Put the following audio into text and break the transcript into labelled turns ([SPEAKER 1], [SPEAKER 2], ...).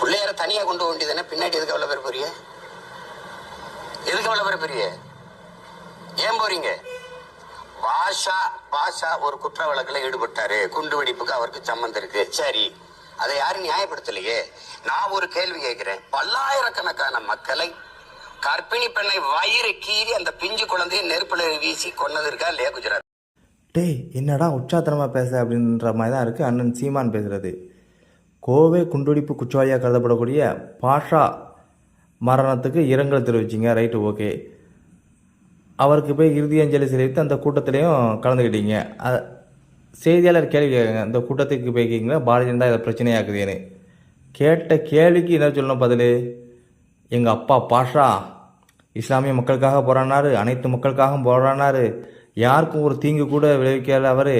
[SPEAKER 1] பிள்ளையார தனியா கொண்டு போக பின்னாடி எதுக்கு அவ்வளவு பேர் போறிய எதுக்கு அவ்வளவு பேர் போறிய ஏன் போறீங்க? பாஷா பாஷா ஒரு குற்ற வழக்குல ஈடுபட்டாரு. குண்டு வெடிப்புக்கு அவருக்கு சம்மந்தம் இருக்கு. சரி அதை யாரும் நியாயப்படுத்தலையே? நான் ஒரு கேள்வி கேட்கிறேன். பல்லாயிரக்கணக்கான மக்களை கர்ப்பிணி பெண்ணை வயிறு கீறி அந்த பிஞ்சு குழந்தையை நெருப்புல வீசி கொன்னது இருக்கா இல்லையா குஜராத்?
[SPEAKER 2] டேய் என்னடா உற்சாத்தனமாக பேச அப்படின்ற மாதிரி தான் இருக்குது அண்ணன் சீமான் பேசுகிறது கோவை குண்டுடிப்பு குற்றவாளியாக கருதப்படக்கூடிய பாஷா மரணத்துக்கு இரங்கல் தெரிவிச்சிங்க. ரைட்டு ஓகே அவருக்கு போய் இறுதி அஞ்சலி செலுத்தி அந்த கூட்டத்திலையும் கலந்துக்கிட்டீங்க. அ- செய்தியாளர் கேள்வி கேட்குங்க இந்த கூட்டத்துக்கு போய்க்கிங்களா பாரதிய ஜனதா இதை பிரச்சனையாக்குதுன்னு. கேட்ட கேள்விக்கு என்ன சொல்லணும் பதில்? எங்கள் அப்பா பாஷா. இஸ்லாமிய மக்களுக்காக போராடினாரு அனைத்து மக்களுக்காகவும் போராடினாரு. யாருக்கும் ஒரு தீங்கு கூட விளைவிக்காத அவர்.